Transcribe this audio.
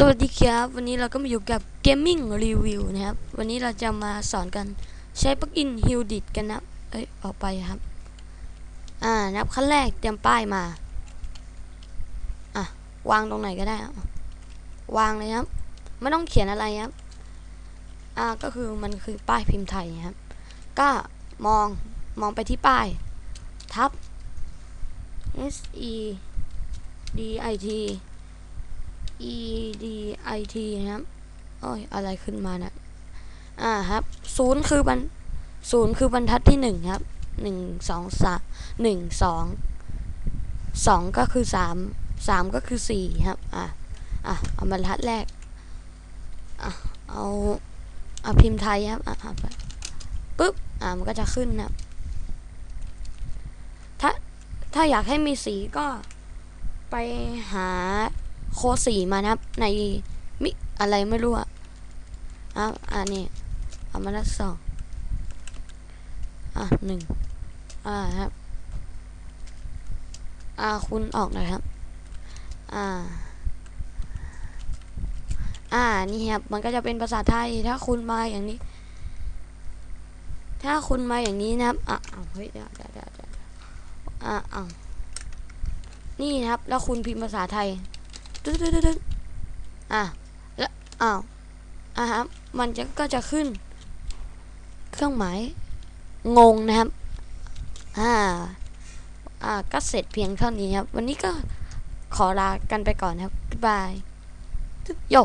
สวัสดีครับ วันนี้เราก็มาอยู่กับ Gaming Review นะครับ วันนี้เราจะมาสอนกันใช้ปลั๊กอิน h i l d i t กันนะ เอ้ย ออกไปครับ อ่านับขั้นแรกเตรียมป้ายมา อะ วางตรงไหนก็ได้ครับวางเลยครับ ไม่ต้องเขียนอะไรครับ อ่า ก็คือมันคือป้ายพิมพ์ไทยครับ ก็มอง มองไปที่ป้าย ทับ S E D I T E D I T นะครับโอ้ยอะไรขึ้นมานะอ่าครับศูนย์คือบรรศูนย์คือบรรทัดที่หนึ่งครับหนึ่งสองสามหนึ่งสองสองก็คือสามสามก็คือสี่ครับอะอะเอาบรรทัดแรกอะเอาเอาพิมพ์ไทยครับอะอะปึ๊บอะมันก็จะขึ้นนะครับถ้าถ้าอยากให้มีสีก็ไปหา โค้ดสีมานะครับ ในมิอะไรไม่รู้อะอะอันนี้เอามาละสองอะหนึ่งอ่าครับ อ่าคุณออกหน่อยครับ อ่า อ่านี่ครับ มันก็จะเป็นภาษาไทยถ้าคุณมาอย่างนี้ ถ้าคุณมาอย่างนี้นะครับอะเอาเฮ้ยเดี๋ยวเดี๋ยวเดี๋ยวเดี๋ยวอะนี่นะครับ แล้วคุณพิมพ์ภาษาไทย ดึ๊ดตึ๊ดดึ๊ดอะแล้วอ้าวอะครับ มันจะก็จะขึ้น เครื่องหมาย งงนะครับ อ่า อ่า ก็เสร็จเพียงเท่านี้ครับ วันนี้ก็ขอลากันไปก่อนครับ บ๊ายบายโย